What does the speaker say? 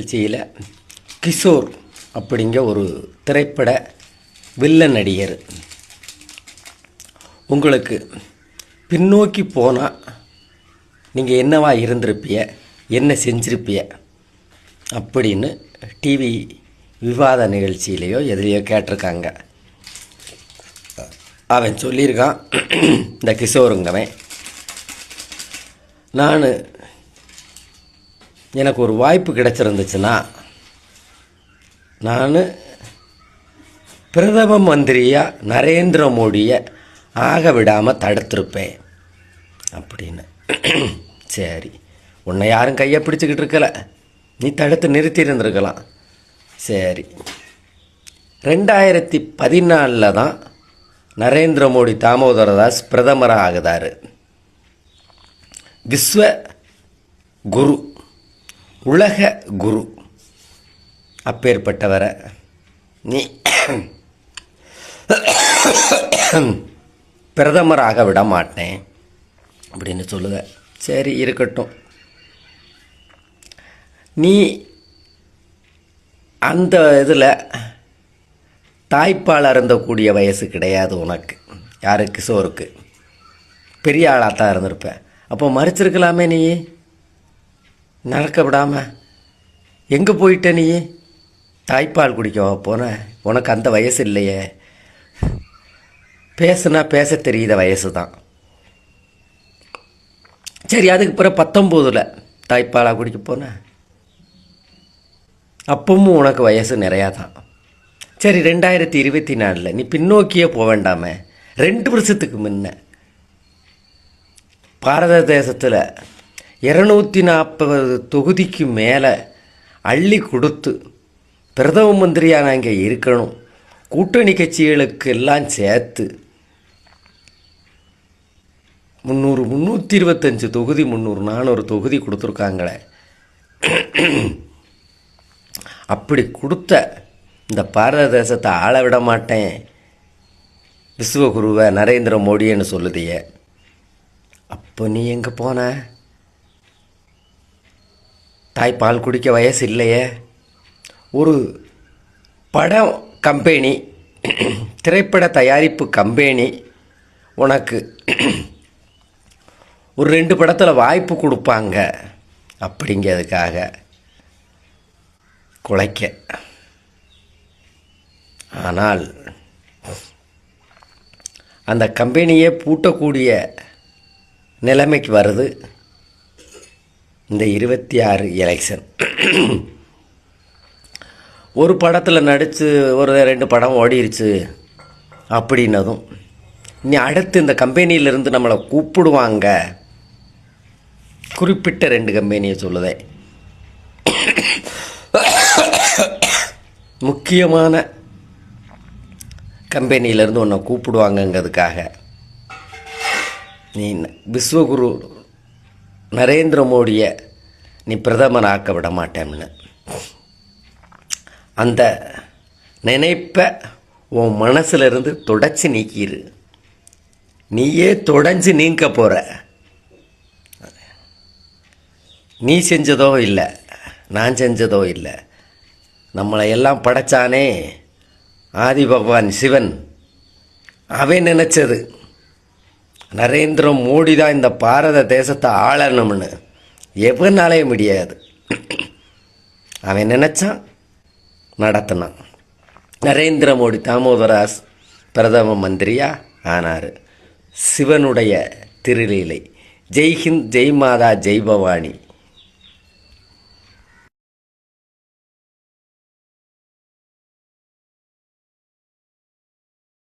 நிகழ்ச்சியில் கிஷோர் அப்படிங்கிற ஒரு திரைப்பட வில்லன் நடிகர் உங்களுக்கு பின்னோக்கி போனால் நீங்கள் என்னவா இருந்திருப்பிய என்ன செஞ்சிருப்பிய அப்படின்னு டிவி விவாத நிகழ்ச்சியிலையோ எதுலேயோ கேட்டிருக்காங்க. அவன் சொல்லியிருக்கான் இந்த கிஷோருங்கவன் நான் எனக்கு ஒரு வாய்ப்பு கிடச்சிருந்துச்சுன்னா நான் பிரதம மந்திரியாக நரேந்திர மோடியை ஆக விடாமல் தடுத்திருப்பேன். அப்படின்னு. சரி. உன்னை யாரும் கையை பிடிச்சிக்கிட்டு இருக்கல. நீ தடுத்து நிறுத்தி இருந்திருக்கலாம் சரி. ரெண்டாயிரத்தி பதினாலில் தான் நரேந்திர மோடி தாமோதரதாஸ் பிரதமராக ஆகுதார் விஸ்வ குரு. உலக குரு. அப்பேற்பட்டவரை. நீ பிரதமராக விட மாட்டேன் அப்படின்னு சொல்லுத சரி இருக்கட்டும். நீ அந்த இதில் தாய்ப்பால் அருந்தக்கூடிய வயசு கிடையாது உனக்கு. யாருக்கு? சோருக்கு. பெரிய ஆளாக தான் இருந்திருப்பேன் அப்போ மறிச்சிருக்கலாமே நீ? நடக்க விடாமல் எங்கே போயிட்ட நீ? தாய்ப்பால் குடிக்கவா போன. உனக்கு அந்த வயசு இல்லையே. பேசுனா பேச தெரியுத வயசு தான் சரி அதுக்கு பிறகு பத்தொம்போதில் தாய்ப்பாலாக குடிக்க போனேன் அப்பவும் உனக்கு வயசு நிறையா தான் சரி ரெண்டாயிரத்தி இருபத்தி நாலில் நீ பின்னோக்கியே போக வேண்டாமே. ரெண்டு வருஷத்துக்கு முன்ன பாரத தேசத்தில் இரநூத்தி நாற்பது தொகுதிக்கு மேலே அள்ளி கொடுத்து பிரதம மந்திரியாக நாங்கள் இருக்கணும். கூட்டணி கட்சிகளுக்கு எல்லாம் சேர்த்து முந்நூறு முந்நூற்றி இருபத்தஞ்சு தொகுதி முந்நூறு நானூறு தொகுதி கொடுத்துருக்காங்களே. அப்படி கொடுத்த இந்த பாரத தேசத்தை ஆள விட மாட்டேன். விஸ்வகுருவை நரேந்திர மோடின்னு சொல்லுதிய. அப்போ நீ எங்கே போன? தாய்ப்பால் குடிக்க வயசு இல்லையே ஒரு படம் கம்பெனி திரைப்பட தயாரிப்பு கம்பெனி உனக்கு ஒரு ரெண்டு படத்தில் வாய்ப்பு கொடுப்பாங்க. அப்படிங்கிறதுக்காக குலைக்க. ஆனால் அந்த கம்பெனியே பூட்டக்கூடிய நிலைமைக்கு வருது. இந்த இருபத்தி ஆறு எலெக்ஷன் ஒரு படத்தில் நடித்து ஒரு ரெண்டு படம் ஓடிருச்சு அப்படின்னதும் இனி அடுத்து இந்த கம்பெனியிலேருந்து நம்மளை கூப்பிடுவாங்க. குறிப்பிட்ட ரெண்டு கம்பெனியை சொல்லுதே. முக்கியமான கம்பெனியிலேருந்து உன்னை கூப்பிடுவாங்கங்கிறதுக்காக நீ விஸ்வகுரு நரேந்திர மோடியை நீ பிரதமர் ஆக்க விட மாட்டேன்னு அந்த நினைப்பை உன் மனசிலிருந்து தொடச்சி நீக்கிரு. நீயே தொடஞ்சு நீங்க போகிற நீ செஞ்சதோ இல்லை நான் செஞ்சதோ இல்லை. நம்மளை எல்லாம் படைச்சானே ஆதி பகவான் சிவன். அவன் நினச்சது. நரேந்திர மோடி தான் இந்த பாரத தேசத்தை ஆளணும்னு எவனாலே முடியாது. அவன் நினச்சான் நடத்தினான். நரேந்திர மோடி தாமோதராஸ் பிரதம மந்திரியா ஆனார். சிவனுடைய திருலீலை ஜெய்ஹிந்த் ஜெய் மாதா ஜெய் பவானி.